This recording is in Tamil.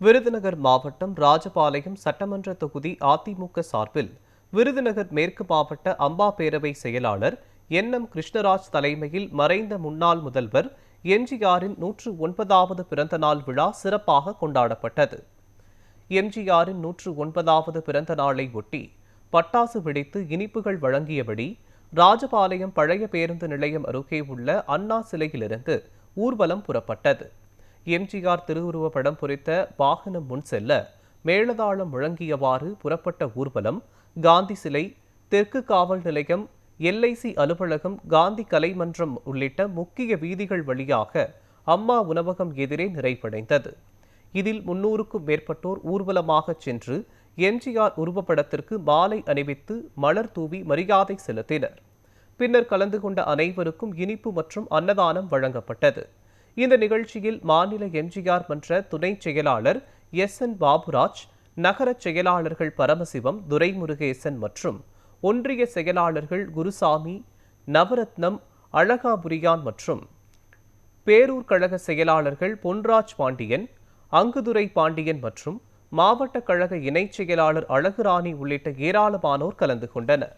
விருதுநகர் மாவட்டம் ராஜபாளையம் சட்டமன்ற தொகுதி அதிமுக சார்பில் விருதுநகர் மேற்கு மாவட்ட அம்பா பேரவை செயலாளர் என் எம் கிருஷ்ணராஜ் தலைமையில் மறைந்த முன்னாள் முதல்வர் எம்ஜிஆரின் நூற்று ஒன்பதாவது பிறந்த நாள் விழா சிறப்பாக கொண்டாடப்பட்டது. எம்ஜிஆரின் நூற்று ஒன்பதாவது பிறந்த நாளை ஒட்டி பட்டாசு வெடித்து இனிப்புகள் வழங்கியபடி ராஜபாளையம் பழைய பேருந்து நிலையம் அருகே உள்ள அண்ணா சிலையிலிருந்து ஊர்வலம் புறப்பட்டது. எம்ஜிஆர் திருவுருவ படம் பொறித்த வாகனம் முன் செல்ல மேளதாளம் முழங்கியவாறு புறப்பட்ட ஊர்வலம் காந்தி சிலை தெற்கு காவல் நிலையம் எல்ஐசி அலுவலகம் காந்தி கலைமன்றம் உள்ளிட்ட முக்கிய வீதிகள் வழியாக அம்மா உணவகம் எதிரே நிறைவடைந்தது. இதில் முன்னூறுக்கும் மேற்பட்டோர் ஊர்வலமாக சென்று எம்ஜிஆர் உருவப்படத்திற்கு மாலை அணிவித்து மலர் தூவி மரியாதை செலுத்தினர். பின்னர் கலந்து கொண்ட அனைவருக்கும் இனிப்பு மற்றும் அன்னதானம் வழங்கப்பட்டது. இந்த நிகழ்ச்சியில் மாநில எம்ஜிஆர் மன்ற துணை செயலாளர் எஸ் என் பாபுராஜ் நகர செயலாளர்கள் பரமசிவம் துரைமுருகேசன் மற்றும் ஒன்றிய செயலாளர்கள் குருசாமி நவரத்னம் அழகாபுரியான் மற்றும் பேரூர் கழக செயலாளர்கள் பொன்ராஜ் பாண்டியன் அங்குதுரை பாண்டியன் மற்றும் மாவட்ட கழக இணைச் செயலாளர் அழகுராணி உள்ளிட்ட ஏராளமானோர் கலந்து கொண்டனர்.